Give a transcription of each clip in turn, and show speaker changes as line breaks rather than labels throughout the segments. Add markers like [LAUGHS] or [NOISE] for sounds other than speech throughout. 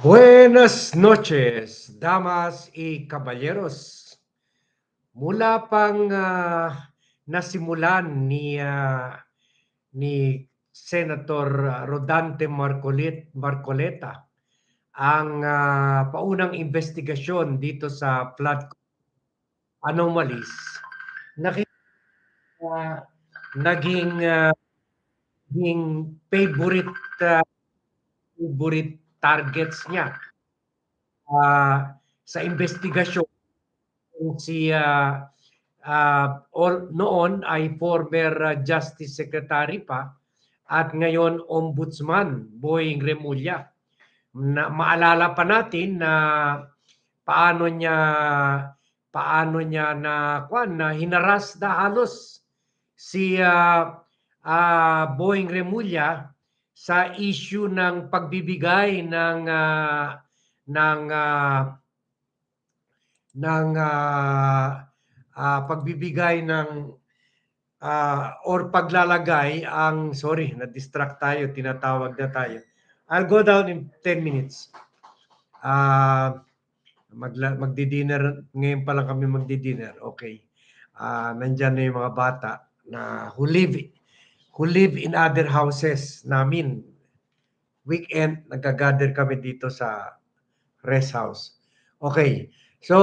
Buenas noches, damas y caballeros. Mula pang ah, nasimulan ni ah, ni Senator ah, Rodante Marcolet Marcoleta ang ah, paunang investigasyon dito sa flood anomalies, nakita naging ah, naging favorite ah, favorite targets niya ah, sa investigasyon si ah, ah, or, noon ay former ah, Justice Secretary pa at ngayon Ombudsman Boying Remulla. Na, maalala pa natin na paano niya paano niya na kwan na hinaras na halos si ah, ah, Boying Remulla sa issue ng pagbibigay ng ah, ng ah, ng ah, ah, pagbibigay ng ah, or paglalagay ang sorry na-distract tayo tinatawag na tayo. I'll go down in 10 minutes. Magla, magdi-dinner ngayon pa lang kami magdi-dinner. Okay. Ah nandyan na yung mga bata na who live who live in other houses namin. Weekend, nagka-gather kami dito sa rest house. Okay. So,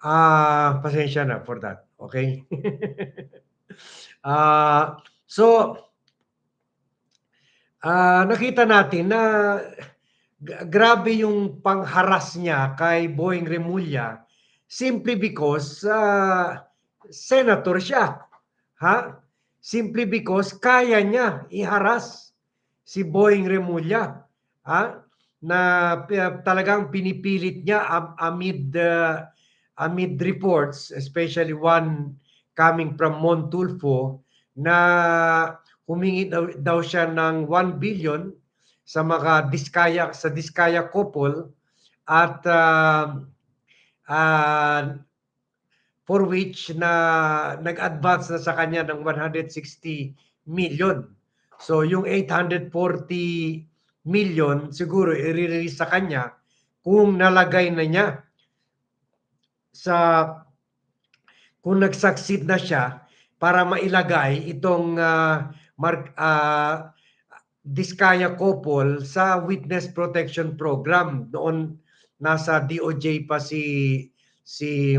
ah pasensya na for that. Okay? [LAUGHS] ah so, ah nakita natin na grabe yung pangharas niya kay Boying Remulla simply because ah, senator siya. Ha? Simply because kaya niya iharas si Boying Remulla. Ha? Na pi- talagang pinipilit niya am- amid uh, amid reports, especially one coming from Montulfo na humingi daw, daw siya ng 1 billion sa mga Diskaya sa Diskaya couple at uh, uh, for which na nag-advance na sa kanya ng 160 million. So yung 840 million siguro i-release sa kanya kung nalagay na niya sa kung nag-succeed na siya para mailagay itong uh, Mark uh, Diskaya couple sa witness protection program noon nasa DOJ pa si si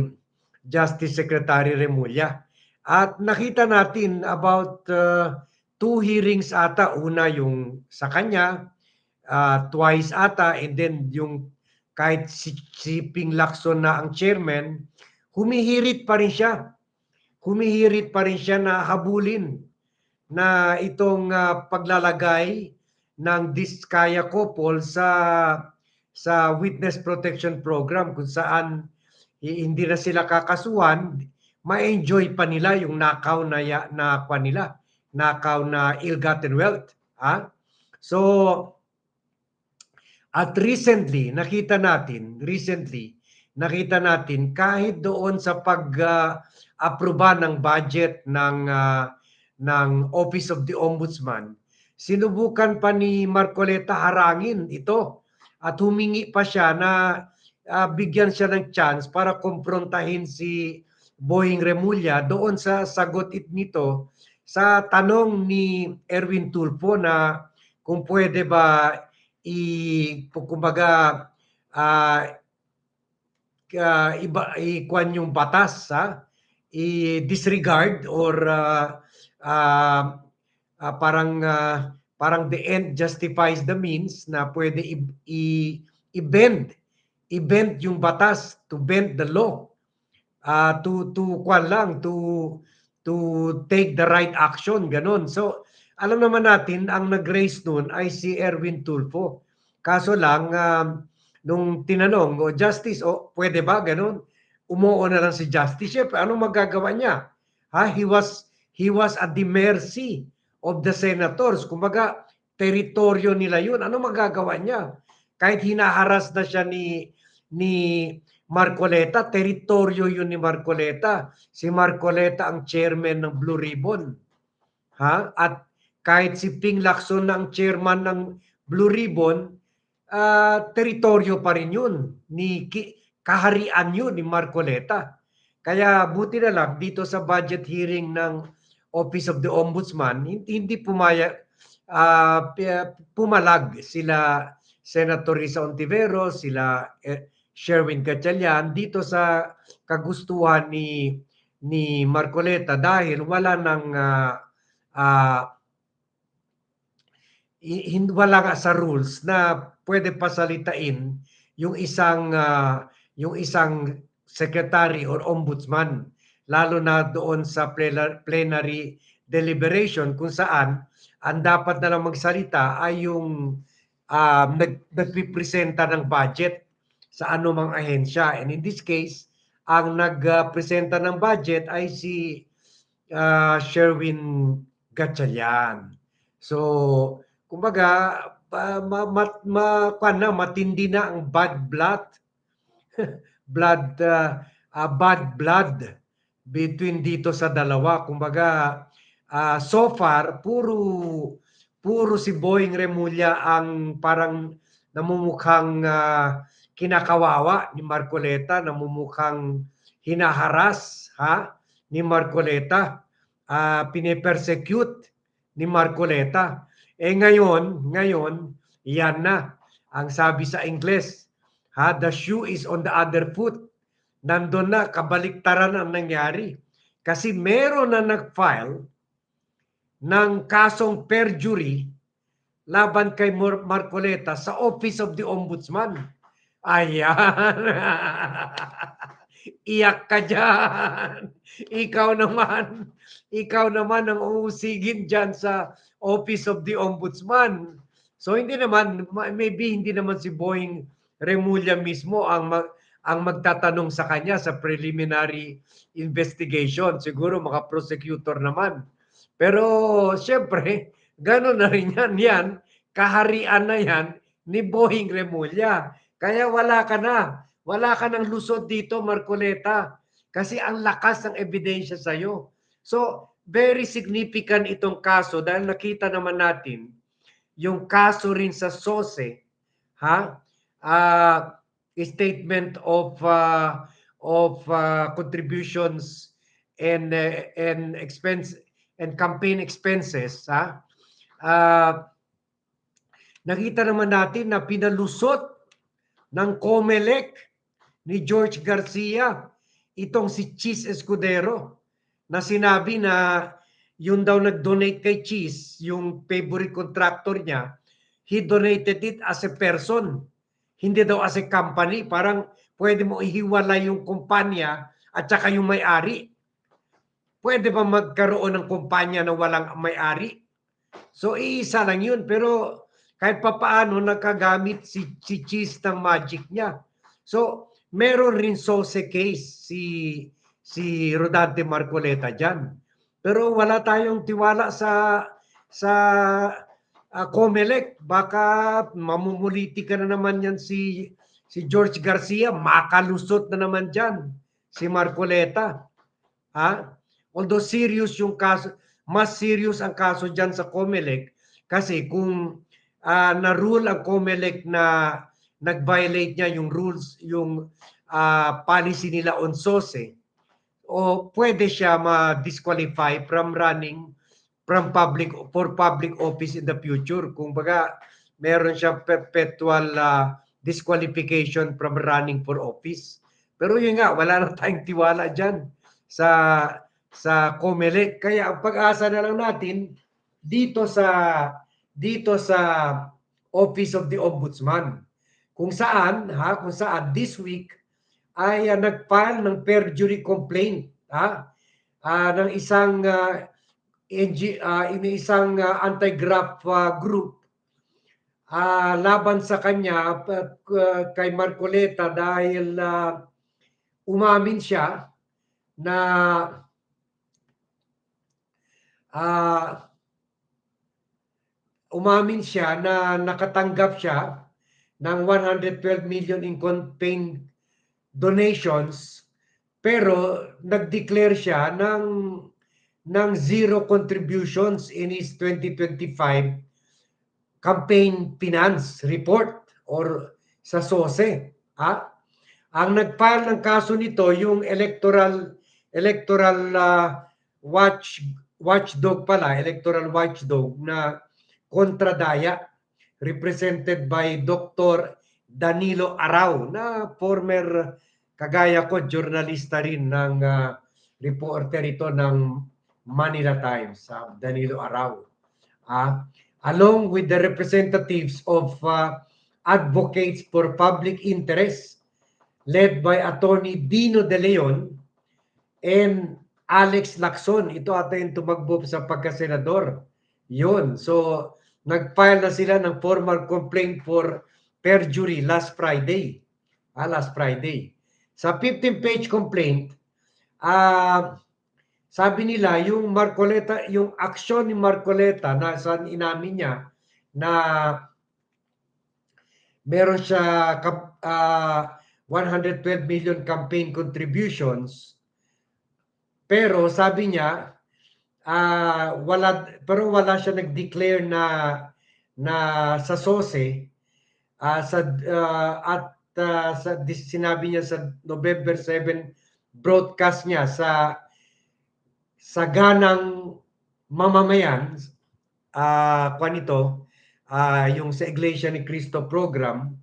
Justice Secretary Remulla. At nakita natin about uh, two hearings ata. Una yung sa kanya, uh, twice ata, and then yung kahit si, si Ping Lacson na ang chairman, humihirit pa rin siya. Humihirit pa rin siya na habulin na itong uh, paglalagay ng Diskaya couple sa sa witness protection program kung saan hindi na sila kakasuhan, ma-enjoy pa nila yung nakaw na na kwa nila, nakaw na ill-gotten wealth. Ha? So, at recently, nakita natin, recently, nakita natin kahit doon sa pag-aproba uh, ng budget ng uh, ng Office of the Ombudsman, sinubukan pa ni Marcoleta harangin ito at humingi pa siya na uh, bigyan siya ng chance para kumprontahin si Boying Remulla doon sa sagot it nito sa tanong ni Erwin Tulfo na kung pwede ba i kumbaga uh, uh, iba ikwan yung batas ha? I disregard or uh, uh, uh, parang uh, parang the end justifies the means na pwede i, i, i-bend i-bend yung batas to bend the law. Uh, to to kwan lang to to take the right action ganon so alam naman natin ang nag-raise noon ay si Erwin Tulfo. Kaso lang um, nung tinanong o oh, justice o oh, pwede ba? Ganon umuo na lang si justice syempre anong magagawa niya? Ha? He was he was at the mercy of the senators. Kumbaga teritoryo nila yun. Ano magagawa niya? Kahit hinaharas na siya ni ni Marcoleta, teritoryo yun ni Marcoleta. Si Marcoleta ang chairman ng Blue Ribbon. Ha? At kahit si Ping Lacson ang chairman ng Blue Ribbon, ah, teritoryo pa rin yun ni kaharian yun ni Marcoleta. Kaya buti na lang dito sa budget hearing ng Office of the Ombudsman, hindi, pumaya, pi- pumalag sila Senator Risa Ontivero, sila eh, Sherwin Gatchalian dito sa kagustuhan ni ni Marcoleta dahil wala nang i- hin- wala nga sa rules na pwede pasalitain yung isang ah, yung isang secretary or ombudsman lalo na doon sa plena- plenary deliberation kung saan ang dapat na lang magsalita ay yung um, nag, nagpipresenta ng budget sa anumang ahensya. And in this case, ang nagpresenta ng budget ay si ah, Sherwin Gatchalian. So, kumbaga, pa- ma, ma, ma, na, matindi na ang bad blood, [LAUGHS] blood, ah, ah, bad blood between dito sa dalawa. Kumbaga, ah, so far, puro, puro si Boying Remulla ang parang namumukhang ah, kinakawawa ni Marcoleta, namumukhang hinaharas ha ni Marcoleta, ah pinipersecute ni Marcoleta. Eh ngayon, ngayon, yan na ang sabi sa Ingles, ha, the shoe is on the other foot. Nandun na, kabaliktaran ang nangyari. Kasi meron na nag-file ng kasong perjury laban kay Mar- Marcoleta sa Office of the Ombudsman. Ayan. Iyak ka dyan. Ikaw naman, ikaw naman ang uusigin dyan sa Office of the Ombudsman. So hindi naman, ma- maybe hindi naman si Boying Remulla mismo ang mag, ang magtatanong sa kanya sa preliminary investigation. Siguro mga prosecutor naman. Pero siyempre, gano'n na rin yan. Yan, kaharian na yan ni Boying Remulla. Kaya wala ka na. Wala ka ng lusot dito, Marcoleta. Kasi ang lakas ng ebidensya sa'yo. So, very significant itong kaso dahil nakita naman natin yung kaso rin sa SOSE, ha? Ah, statement of uh, of uh, contributions and uh, and expense and campaign expenses, ha? Ah, nakita naman natin na pinalusot ng COMELEC ni George Garcia itong si Cheese Escudero na sinabi na yun daw nag-donate kay Cheese, yung favorite contractor niya, he donated it as a person, hindi daw as a company. Parang pwede mo ihiwala yung kumpanya at saka yung may-ari. Pwede ba magkaroon ng kumpanya na walang may-ari? So, iisa lang yun. Pero kahit papaano nakagamit si, si Cheese ng magic niya. So, meron rin Sose case si si Rodante Marcoleta diyan. Pero wala tayong tiwala sa sa uh, Comelec. Baka mamumuliti ka na naman yan si si George Garcia, makalusot na naman diyan si Marcoleta. Ha? Although serious yung kaso, mas serious ang kaso diyan sa Comelec kasi kung uh, na-rule ang Comelec na nag-violate niya yung rules, yung uh, policy nila on SOSE, o pwede siya ma-disqualify from running from public for public office in the future. Kung baga, meron siyang perpetual uh, disqualification from running for office. Pero yun nga, wala na tayong tiwala dyan sa sa COMELEC. Kaya ang pag-asa na lang natin dito sa dito sa Office of the Ombudsman. Kung saan ha kung saan this week ay uh, nag-file ng perjury complaint ha uh, ng isang uh, NG, uh, isang uh, anti-graft uh, group. Uh, laban sa kanya uh, kay Marcoleta dahil uh, umamin siya na uh, umamin siya na nakatanggap siya ng 112 million in campaign donations pero nag-declare siya ng ng zero contributions in his 2025 campaign finance report or sa SOSE. Ha? Ang nag-file ng kaso nito yung electoral electoral ah, watch watchdog pala, electoral watchdog na kontradaya represented by Dr. Danilo Arau na former kagaya ko journalista rin ng ah, reporter ito ng Manila Times, ah, Danilo Arau. Ah, along with the representatives of ah, advocates for public interest led by Attorney Dino De Leon and Alex Lacson. Ito ata yung tumakbo sa pagkasenador. Yun. So, nag-file na sila ng formal complaint for perjury last Friday. Ah, last Friday. Sa 15-page complaint, ah, sabi nila yung Marcoleta, yung aksyon ni Marcoleta na saan inamin niya na meron siya kap- ah, 112 million campaign contributions pero sabi niya ah, wala pero wala siya nag-declare na na sa SOSE. Ah, sa ah, at ah, sa sinabi niya sa November 7 broadcast niya sa sa ganang mamamayan ah kwan ito ah, yung sa Iglesia ni Cristo program.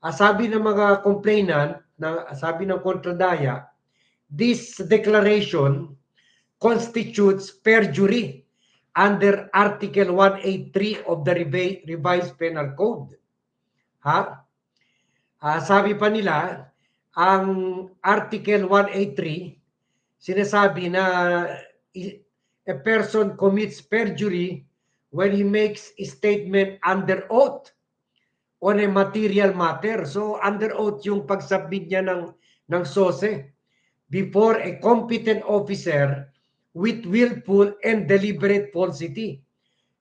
Ah, sabi ng mga complainant na sabi ng kontradaya this declaration constitutes perjury under Article 183 of the Revi- Revised Penal Code. Ha? Ah, sabi pa nila, ang Article 183 sinasabi na a person commits perjury when he makes a statement under oath on a material matter. So under oath yung pagsubmit niya ng ng SOSE before a competent officer with willful and deliberate falsity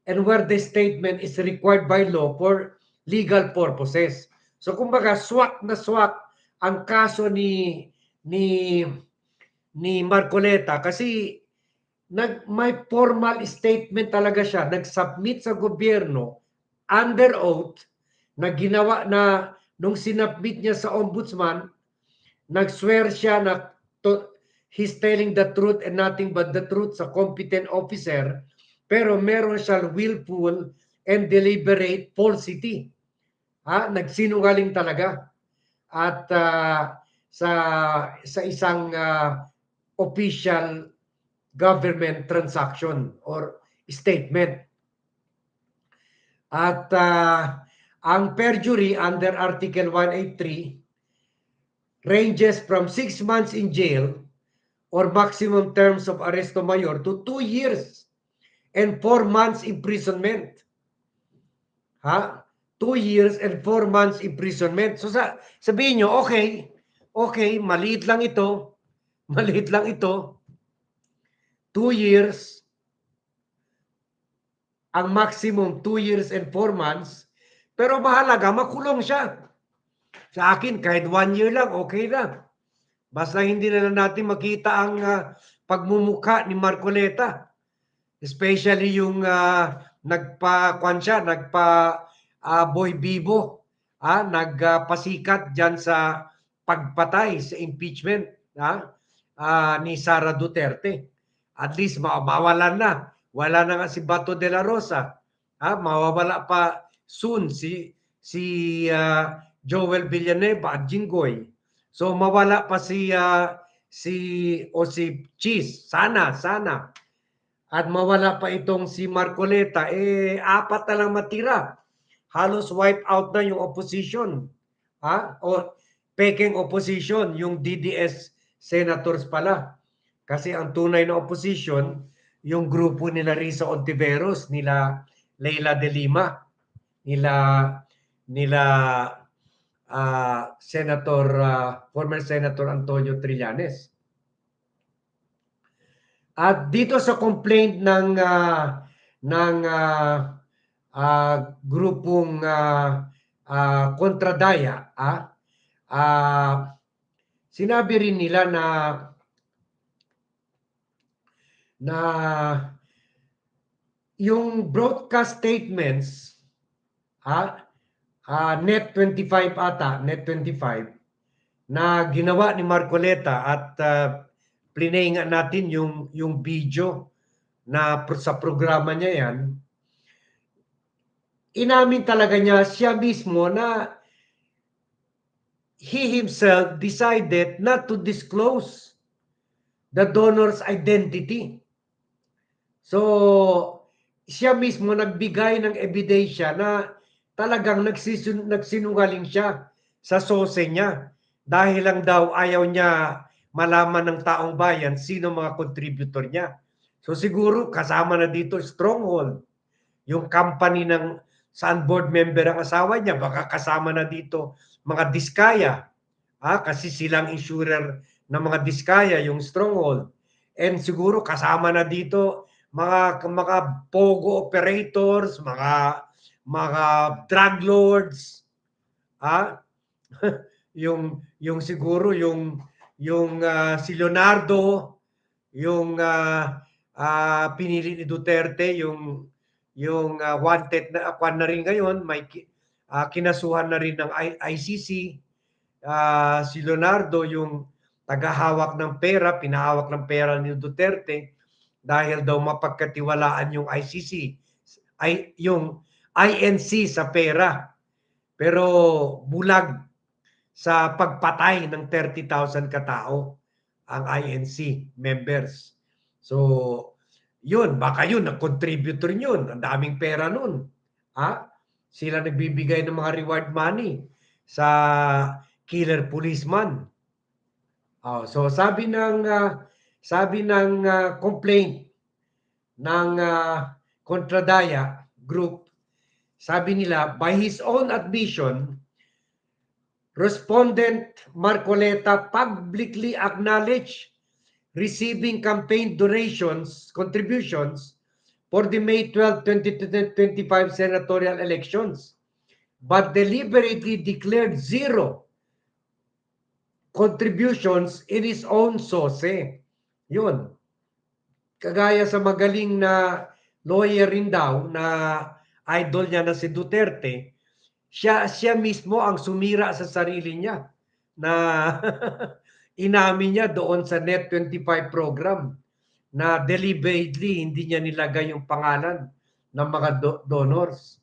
and where the statement is required by law for legal purposes. So kumbaga swak na swak ang kaso ni ni ni Marcoleta kasi nag may formal statement talaga siya nag-submit sa gobyerno under oath na ginawa na nung sinabmit niya sa ombudsman nag-swear siya na he's telling the truth and nothing but the truth sa competent officer pero meron siya willful and deliberate falsity. Ha? Nagsinungaling talaga. At ah, sa sa isang ah, official government transaction or statement. At ah, ang perjury under article 183 ranges from 6 months in jail or maximum terms of arresto mayor to 2 years and 4 months imprisonment. Ha? 2 years and 4 months imprisonment. So sa, sabihin nyo, okay, okay, maliit lang ito, [LAUGHS] maliit lang ito, 2 years, ang maximum 2 years and 4 months, pero mahalaga, makulong siya. Sa akin, kahit 1 year lang, okay lang. Basta hindi na natin makita ang ah, pagmumuka ni Marcoleta. Especially yung uh, nagpa-kwan siya, nagpa ah, Boy Bibo, ah, nagpasikat diyan sa pagpatay sa impeachment ah, ah, ni Sara Duterte. At least ma- mawalan na. Wala na nga si Bato de la Rosa. Ah, mawawala pa soon si si ah, Joel Villanueva at Jinggoy. So mawala pa si ah, si o si Cheese. Sana, sana. At mawala pa itong si Marcoleta. Eh, apat na lang matira. Halos wipe out na yung opposition. Ha? O peking opposition, yung DDS senators pala. Kasi ang tunay na opposition, yung grupo nila Risa Ontiveros, nila Leila de Lima, nila nila ah, Senator ah, former Senator Antonio Trillanes. At dito sa complaint ng ah, ng ah, ah, grupong ah, ah, kontradaya, ah, ah, sinabi rin nila na na yung broadcast statements ah, ah, Net 25 ata, Net 25 na ginawa ni Marcoleta at uh, plinay nga natin yung yung video na sa programa niya yan inamin talaga niya siya mismo na he himself decided not to disclose the donor's identity. So, siya mismo nagbigay ng ebidensya na talagang nagsisun- nagsinungaling siya sa sose niya dahil lang daw ayaw niya malaman ng taong bayan sino mga contributor niya. So siguro kasama na dito Stronghold, yung company ng saan board member ang asawa niya, baka kasama na dito mga Diskaya. Ah, kasi silang insurer ng mga Diskaya, yung Stronghold. And siguro kasama na dito mga mga pogo operators, mga mga drug lords. Ah, [LAUGHS] yung yung siguro yung yung ah, si Leonardo, yung ah, ah, pinili ni Duterte, yung yung ah, wanted na kwan na rin ngayon, may ah, kinasuhan na rin ng ICC. Ah, si Leonardo yung tagahawak ng pera, pinahawak ng pera ni Duterte dahil daw mapagkatiwalaan yung ICC, ay yung INC sa pera. Pero bulag sa pagpatay ng 30,000 katao ang INC members. So, yun, baka yun, nag-contributor yun. Ang daming pera nun. Ha? Sila nagbibigay ng mga reward money sa killer policeman. Oh, so sabi ng ah, sabi ng ah, complaint ng ah, Kontradaya group, sabi nila by his own admission, respondent Marcoleta publicly acknowledged receiving campaign donations, contributions for the May 12, 2025 senatorial elections, but deliberately declared zero contributions in his own source. Yun. Kagaya sa magaling na lawyer rin daw na idol niya na si Duterte, siya siya mismo ang sumira sa sarili niya na [LAUGHS] inamin niya doon sa Net 25 program na deliberately hindi niya nilagay yung pangalan ng mga do- donors.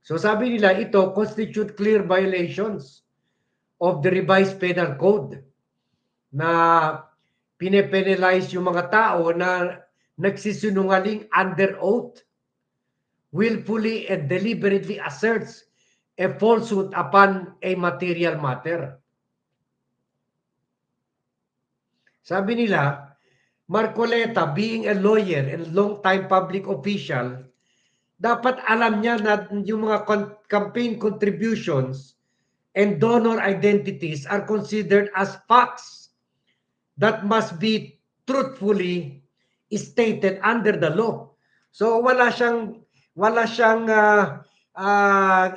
So sabi nila ito constitute clear violations of the revised penal code na pinepenalize yung mga tao na nagsisinungaling under oath willfully and deliberately asserts a falsehood upon a material matter. Sabi nila, Marcoleta being a lawyer and long-time public official, dapat alam niya na yung mga campaign contributions and donor identities are considered as facts that must be truthfully stated under the law. So wala siyang wala siyang ah, ah,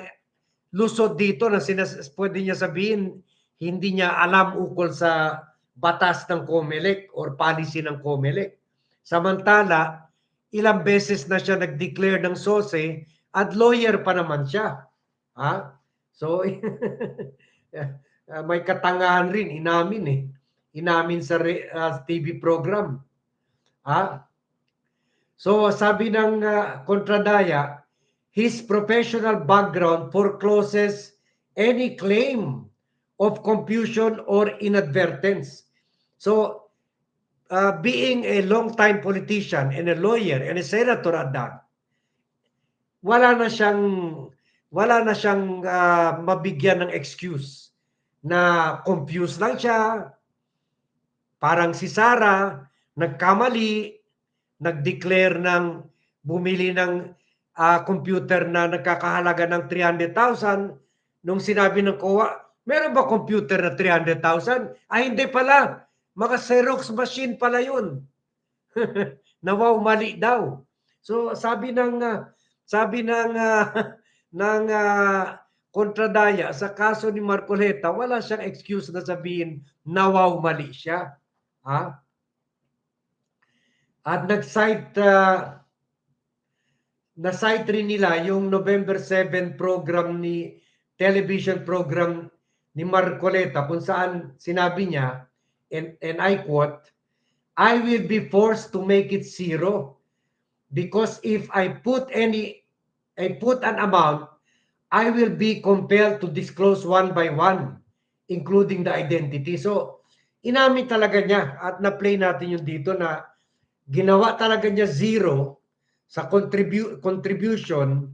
lusod dito na sinas pwede niya sabihin hindi niya alam ukol sa batas ng COMELEC or policy ng COMELEC. Samantala, ilang beses na siya nag-declare ng SOSE at lawyer pa naman siya. Ha? So, [LAUGHS] may katangahan rin, inamin eh. Inamin sa re- ah, TV program. Ha? So, sabi ng ah, Kontradaya, his professional background forecloses any claim of confusion or inadvertence. So, uh, being a long-time politician and a lawyer and a senator at that, wala na siyang wala na siyang ah, mabigyan ng excuse na confused lang siya. Parang si Sara, nagkamali, nag-declare ng bumili ng ah, computer na nagkakahalaga ng 300,000 nung sinabi ng COA, meron ba computer na 300,000? Ay hindi pala. Mga Xerox machine pala yun. [LAUGHS] Nawaw mali daw. So sabi ng ah, sabi ng ah, [LAUGHS] ng ah, kontradaya sa kaso ni Marcoleta, wala siyang excuse na sabihin nawaw mali siya. Ha? At nag-cite ah, na-cite rin nila yung November 7 program ni television program ni Marcoleta kung saan sinabi niya, and, and I quote, I will be forced to make it zero because if I put any, I put an amount, I will be compelled to disclose one by one, including the identity. So, inamin talaga niya at na-play natin yung dito na ginawa talaga niya zero sa contribu- contribution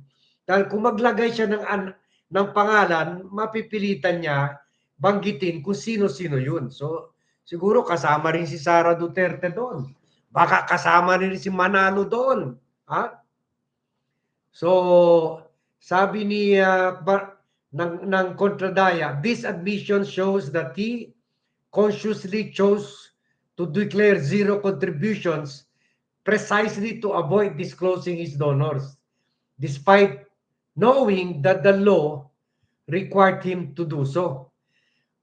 dahil kung maglagay siya ng, an- ng pangalan, mapipilitan niya banggitin kung sino-sino yun. So, siguro kasama rin si Sara Duterte doon. Baka kasama rin si Manalo doon. Ha? So, sabi ni uh, Bar- ng, ng Contradaya, this admission shows that he consciously chose to declare zero contributions precisely to avoid disclosing his donors, despite knowing that the law required him to do so.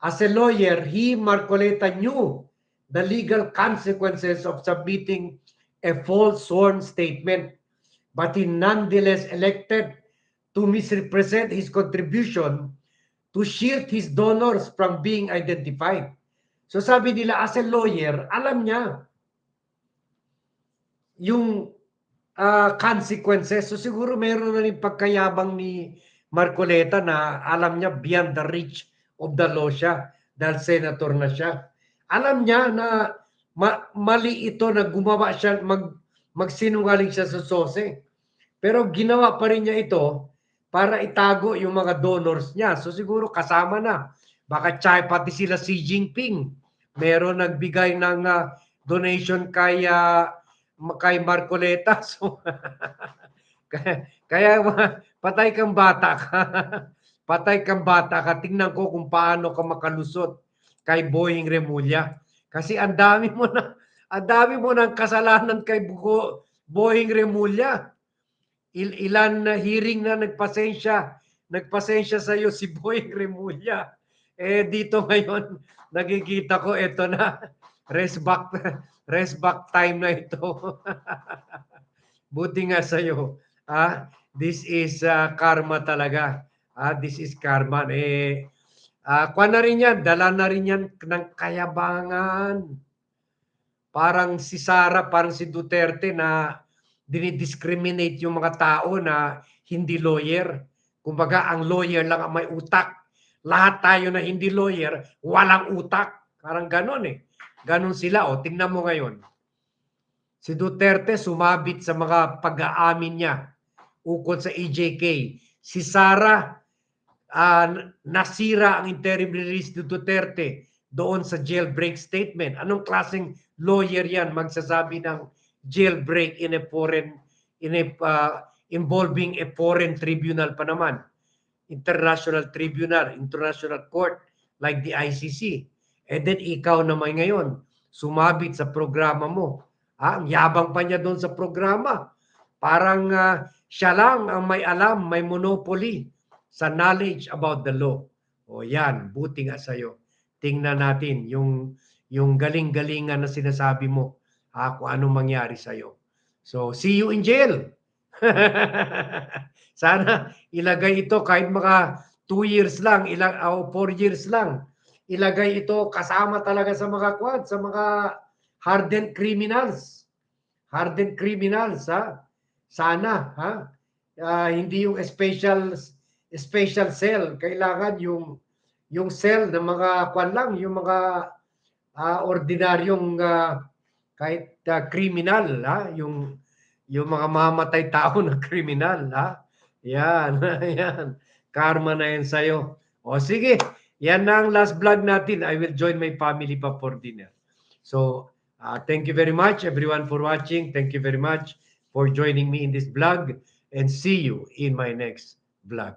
As a lawyer, he, Marcoleta, knew the legal consequences of submitting a false sworn statement, but he nonetheless elected to misrepresent his contribution to shield his donors from being identified. So sabi nila, as a lawyer, alam niya yung ah, consequences. So siguro meron na rin pagkayabang ni Marcoleta na alam niya beyond the reach of the law siya dahil senator na siya. Alam niya na ma- mali ito na gumawa siya, mag, magsinungaling siya sa sose. Pero ginawa pa rin niya ito para itago yung mga donors niya. So siguro kasama na. Baka tsaya pati sila si Jinping. Meron nagbigay ng ah, donation kay ah, kay Marcoleta. [LAUGHS] So kaya, kaya patay kang bata ka. [LAUGHS] patay kang bata ka. Tingnan ko kung paano ka makalusot kay Boying Remulla. Kasi ang dami mo na ang dami mo ng kasalanan kay Bugo, Boying Remulla. Il, ilan na hearing na nagpasensya, nagpasensya sa iyo si [LAUGHS] Boying Remulla. Eh dito ngayon [LAUGHS] nakikita ko ito na [LAUGHS] rest back [LAUGHS] rest back time na ito. Buti nga sa iyo. Ah, this is ah, karma talaga. Ah, this is karma. Eh ah, kuha na rin yan, dala na rin yan ng kayabangan. Parang si Sara, parang si Duterte na dinidiscriminate yung mga tao na hindi lawyer. Kumbaga, ang lawyer lang ang may utak. Lahat tayo na hindi lawyer, walang utak. Parang ganon eh. Ganon sila. O, tingnan mo ngayon. Si Duterte sumabit sa mga pag-aamin niya ukol sa EJK. Si Sara ah, nasira ang interim release ni Duterte doon sa jailbreak statement. Anong klaseng lawyer yan magsasabi ng jailbreak in a foreign in a ah, involving a foreign tribunal pa naman international tribunal international court like the ICC and then ikaw naman ngayon sumabit sa programa mo. Ah, ang yabang pa niya doon sa programa. Parang ah, siya lang ang may alam may monopoly sa knowledge about the law. O yan. Buti nga sa'yo. Tingnan natin yung yung galing-galingan na sinasabi mo. Ha, kung anong mangyari sa'yo. So, see you in jail. [LAUGHS] Sana ilagay ito kahit mga 2 years lang, ilang, o 4 years lang. Ilagay ito kasama talaga sa mga quad, sa mga hardened criminals. Hardened criminals, ha? Sana, ha? Ah, hindi yung special special cell. Kailangan yung yung cell ng mga kwan lang, yung mga ah, ordinaryong ah, kahit ah, criminal, ha? Yung yung mga mamatay tao na [LAUGHS] criminal, ha? Yan, [LAUGHS] yan. Karma na yan sa'yo. O sige, yan na ang last vlog natin. I will join my family pa for dinner. So, uh, thank you very much everyone for watching. Thank you very much for joining me in this vlog and see you in my next vlog.